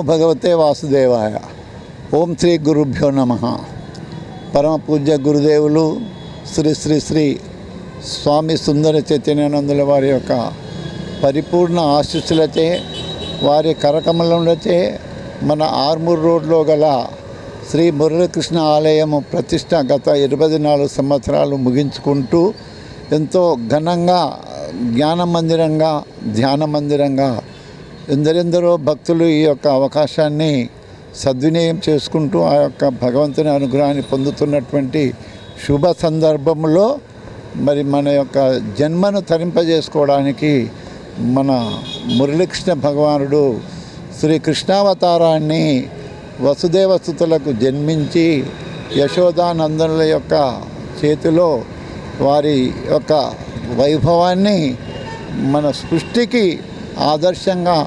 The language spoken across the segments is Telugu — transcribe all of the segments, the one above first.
భగవతే వాసుదేవాయ ఓం శ్రీ గురుభ్యో నమ పరమ పూజ్య గురుదేవులు శ్రీ శ్రీ శ్రీ స్వామి సుందర చైతన్యానందుల వారి యొక్క పరిపూర్ణ ఆశీస్సులచే వారి కరకమలంలోచే మన ఆర్మూర్ రోడ్లో గల శ్రీ మురళీకృష్ణ ఆలయము ప్రతిష్ట గత ఇరవై నాలుగు సంవత్సరాలు ముగించుకుంటూ ఎంతో ఘనంగా జ్ఞాన మందిరంగా ధ్యాన మందిరంగా ఎందరెందరో భక్తులు ఈ యొక్క అవకాశాన్ని సద్వినియోగం చేసుకుంటూ ఆ యొక్క భగవంతుని అనుగ్రహాన్ని పొందుతున్నటువంటి శుభ సందర్భంలో మరి మన యొక్క జన్మను తరింపజేసుకోవడానికి మన మురళీకృష్ణ భగవానుడు శ్రీ కృష్ణావతారాన్ని వసుదేవస్థుతులకు జన్మించి యశోదానందనుల యొక్క చేతిలో వారి యొక్క వైభవాన్ని మన సృష్టికి ఆదర్శంగా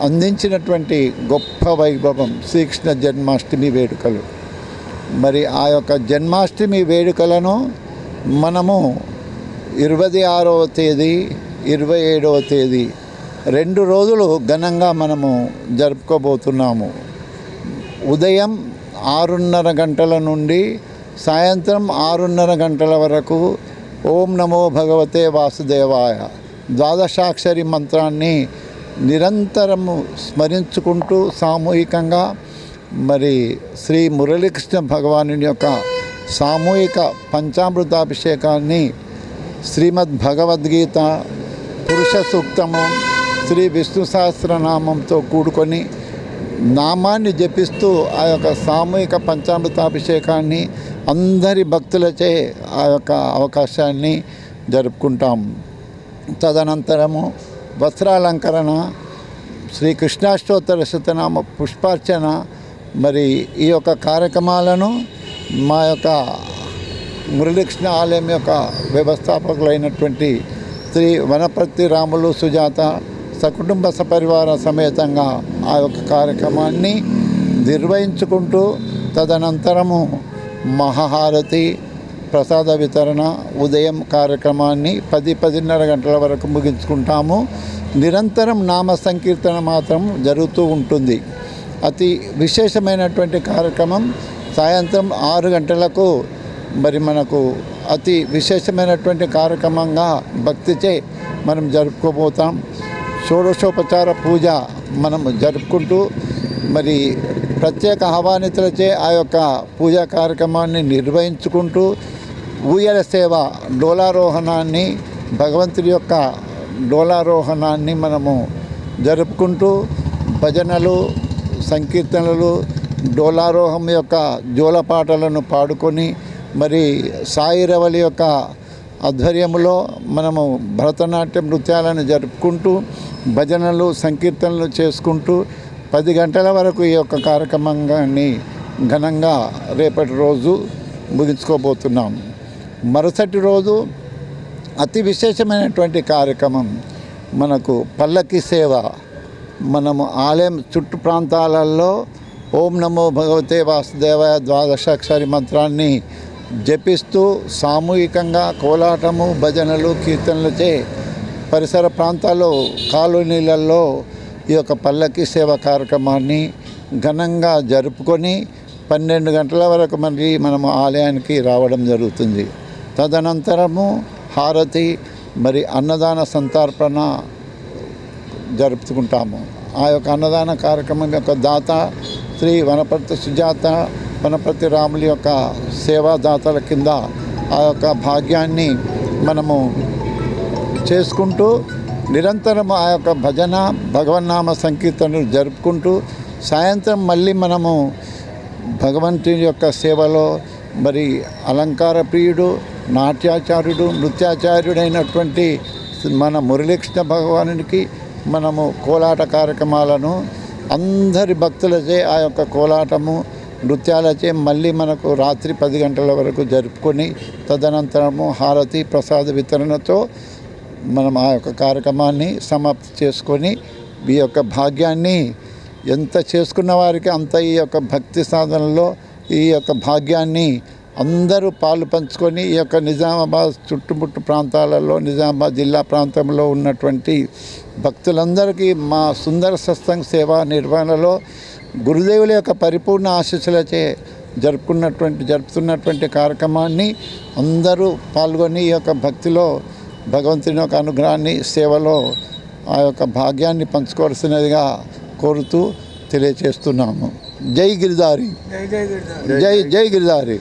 అందించినటువంటి గొప్ప వైభవం శ్రీకృష్ణ జన్మాష్టమి వేడుకలు. మరి ఆ యొక్క జన్మాష్టమి వేడుకలను మనము ఇరవై ఆరవ తేదీ ఇరవై ఏడవ తేదీ రెండు రోజులు ఘనంగా మనము జరుపుకోబోతున్నాము. ఉదయం ఆరున్నర గంటల నుండి సాయంత్రం ఆరున్నర గంటల వరకు ఓం నమో భగవతే వాసుదేవాయ. ద్వాదశాక్షరి మంత్రాన్ని నిరంతరము స్మరించుకుంటూ సామూహికంగా మరి శ్రీ మురళీకృష్ణ భగవాను యొక్క సామూహిక పంచామృతాభిషేకాన్ని శ్రీమద్ భగవద్గీత పురుష సూక్తము శ్రీ విష్ణు సహస్రనామంతో కూడుకొని నామాన్ని జపిస్తూ ఆ యొక్క సామూహిక పంచామృతాభిషేకాన్ని అందరి భక్తులచే ఆ యొక్క అవకాశాన్ని జరుపుకుంటాం. తదనంతరము వస్త్రాలంకరణ శ్రీ కృష్ణాష్టోత్తర శతనామ పుష్పార్చన మరి ఈ యొక్క కార్యక్రమాలను మా యొక్క మురళీకృష్ణ ఆలయం యొక్క వ్యవస్థాపకులైనటువంటి శ్రీ వనపర్తి రాములు సుజాత సకుటుంబ సపరివార సమేతంగా ఆ యొక్క కార్యక్రమాన్ని నిర్వహించుకుంటూ తదనంతరము మహాహారతి ప్రసాద వితరణ ఉదయం కార్యక్రమాన్ని పది పదిన్నర గంటల వరకు ముగించుకుంటాము. నిరంతరం నామ సంకీర్తన మాత్రం జరుగుతూ ఉంటుంది. అతి విశేషమైనటువంటి కార్యక్రమం సాయంత్రం ఆరు గంటలకు మరి మనకు అతి విశేషమైనటువంటి కార్యక్రమంగా భక్తిచే మనం జరుపుకోబోతాం. షోడశోపచార పూజ మనం జరుపుకుంటూ మరి ప్రత్యేక ఆహ్వానితులచే ఆ యొక్క పూజా కార్యక్రమాన్ని నిర్వహించుకుంటూ ఊయల సేవ డోలారోహణాన్ని భగవంతుడి యొక్క డోలారోహణాన్ని మనము జరుపుకుంటూ భజనలు సంకీర్తనలు డోలారోహం యొక్క జోలపాటలను పాడుకొని మరి సాయిరవలి యొక్క ఆధ్వర్యంలో మనము భరతనాట్యం నృత్యాలను జరుపుకుంటూ భజనలు సంకీర్తనలు చేసుకుంటూ పది గంటల వరకు ఈ యొక్క కార్యక్రమాన్ని ఘనంగా రేపటి రోజు ముగించుకోబోతున్నాం. మరుసటి రోజు అతి విశేషమైనటువంటి కార్యక్రమం మనకు పల్లకి సేవ. మనము ఆలయం చుట్టు ప్రాంతాలలో ఓం నమో భగవతే వాసుదేవాయ ద్వాదశాక్షరి మంత్రాన్ని జపిస్తూ సామూహికంగా కోలాటము భజనలు కీర్తనలచే పరిసర ప్రాంతాల్లో కాలనీలలో ఈ యొక్క పల్లకి సేవ కార్యక్రమాన్ని ఘనంగా జరుపుకొని పన్నెండు గంటల వరకు మళ్ళీ మనము ఆలయానికి రావడం జరుగుతుంది. తదనంతరము హారతి మరి అన్నదాన సంతర్పణ జరుపుకుంటాము. ఆ యొక్క అన్నదాన కార్యక్రమం యొక్క దాత శ్రీ వనపర్తి సుజాత వనపర్తి రాముల యొక్క సేవాదాతల కింద ఆ యొక్క భాగ్యాన్ని మనము చేసుకుంటూ నిరంతరం ఆ యొక్క భజన భగవన్నామ సంకీర్తనలు జరుపుకుంటూ సాయంత్రం మళ్ళీ మనము భగవంతుని యొక్క సేవలో మరి అలంకార ప్రియుడు నాట్యాచార్యుడు నృత్యాచార్యుడైనటువంటి మన మురళీకృష్ణ భగవానునికి మనము కోలాట కార్యక్రమాలను అందరి భక్తులచే ఆ యొక్క కోలాటము నృత్యాలచే మళ్ళీ మనకు రాత్రి పది గంటల వరకు జరుపుకొని తదనంతరము హారతి ప్రసాద వితరణతో మనం ఆ యొక్క కార్యక్రమాన్ని సమాప్తి చేసుకొని ఈ యొక్క భాగ్యాన్ని ఎంత చేసుకున్న వారికి అంత ఈ యొక్క భక్తి సాధనలో ఈ యొక్క భాగ్యాన్ని అందరూ పాలు పంచుకొని ఈ యొక్క నిజామాబాద్ చుట్టుముట్టు ప్రాంతాలలో నిజామాబాద్ జిల్లా ప్రాంతంలో ఉన్నటువంటి భక్తులందరికీ మా సుందర సత్సంగ్ సేవా నిర్వహణలో గురుదేవుల యొక్క పరిపూర్ణ ఆశీస్సులచే జరుపుకున్నటువంటి జరుపుతున్నటువంటి కార్యక్రమాన్ని అందరూ పాల్గొని ఈ యొక్క భక్తిలో భగవంతుని యొక్క అనుగ్రహాన్ని సేవలో ఆ యొక్క భాగ్యాన్ని పంచుకోవాల్సినదిగా కోరుతూ తెలియచేస్తున్నాము. జై గిరిదారి జై జై గిరిధర్. జై జై గిరిదారి